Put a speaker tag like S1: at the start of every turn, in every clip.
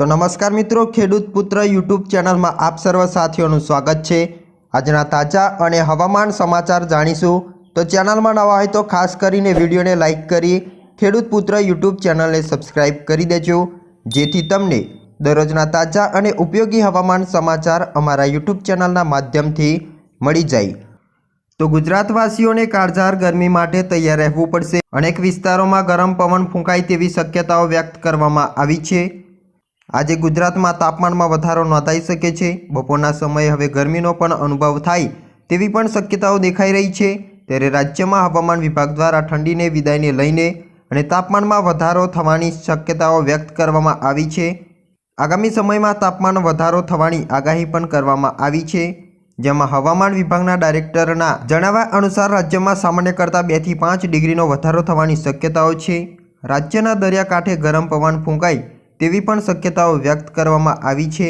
S1: તો નમસ્કાર મિત્રો, ખેડૂત પુત્ર યુટ્યુબ ચેનલમાં આપ સર્વ સાથીઓનું સ્વાગત છે. આજના તાજા અને હવામાન સમાચાર જાણીશું. તો ચેનલમાં નવા હોય તો ખાસ કરીને વિડીયોને લાઇક કરી, ખેડૂત પુત્ર યુટ્યુબ ચેનલને સબસ્ક્રાઇબ કરી દેજો. જેથી તમને દરરોજના તાજા અને ઉપયોગી હવામાન સમાચાર અમારા યુટ્યુબ ચેનલના માધ્યમથી મળી જાય. તો ગુજરાતવાસીઓને કાળઝાર ગરમી માટે તૈયાર રહેવું પડશે. અનેક વિસ્તારોમાં ગરમ પવન ફૂંકાય તેવી શક્યતાઓ વ્યક્ત કરવામાં આવી છે. આજે ગુજરાતમાં તાપમાનમાં વધારો નોંધાઈ શકે છે. બપોરના સમયે હવે ગરમીનો પણ અનુભવ થાય તેવી પણ શક્યતાઓ દેખાઈ રહી છે. ત્યારે રાજ્યમાં હવામાન વિભાગ દ્વારા ઠંડીને વિદાયને લઈને અને તાપમાનમાં વધારો થવાની શક્યતાઓ વ્યક્ત કરવામાં આવી છે. આગામી સમયમાં તાપમાન વધારો થવાની આગાહી પણ કરવામાં આવી છે. જેમાં હવામાન વિભાગના ડાયરેક્ટરના જણાવ્યા અનુસાર રાજ્યમાં સામાન્ય કરતાં બેથી પાંચ ડિગ્રીનો વધારો થવાની શક્યતાઓ છે. રાજ્યના દરિયાકાંઠે ગરમ પવન ફૂંકાય તેવી પણ શક્યતાઓ વ્યક્ત કરવામાં આવી છે.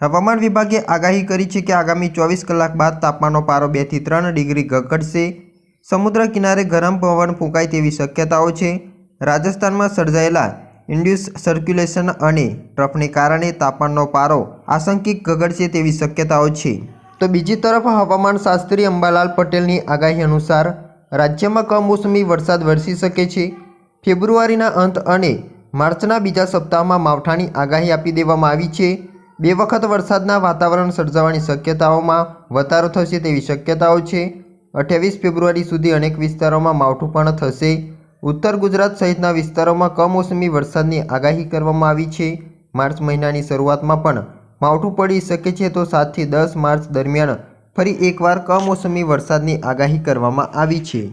S1: હવામાન વિભાગે આગાહી કરી છે કે આગામી ચોવીસ કલાક બાદ તાપમાનનો પારો બેથી ત્રણ ડિગ્રી ઘટશે. સમુદ્ર કિનારે ગરમ પવન ફૂંકાય તેવી શક્યતાઓ છે. રાજસ્થાનમાં સર્જાયેલા ઇન્ડ્યુસ સર્ક્યુલેશન અને ટ્રફને કારણે તાપમાનનો પારો આશંકિક ઘગડશે તેવી શક્યતાઓ છે. તો બીજી તરફ હવામાન શાસ્ત્રી અંબાલાલ પટેલની આગાહી અનુસાર રાજ્યમાં કમોસમી વરસાદ વરસી શકે છે. ફેબ્રુઆરીના અંત અને માર્ચના બીજા સપ્તાહમાં માવઠાની આગાહી આપી દેવામાં આવી છે. બે વખત વરસાદના વાતાવરણ સર્જાવાની શક્યતાઓમાં વધારો થશે તેવી શક્યતાઓ છે. અઠ્યાવીસ ફેબ્રુઆરી સુધી અનેક વિસ્તારોમાં માવઠું પણ થશે. ઉત્તર ગુજરાત સહિતના વિસ્તારોમાં કમોસમી વરસાદની આગાહી કરવામાં આવી છે. માર્ચ મહિનાની શરૂઆતમાં પણ માવઠું પડી શકે છે તો સાતથી દસ માર્ચ દરમિયાન ફરી એકવાર કમોસમી વરસાદની આગાહી કરવામાં આવી છે.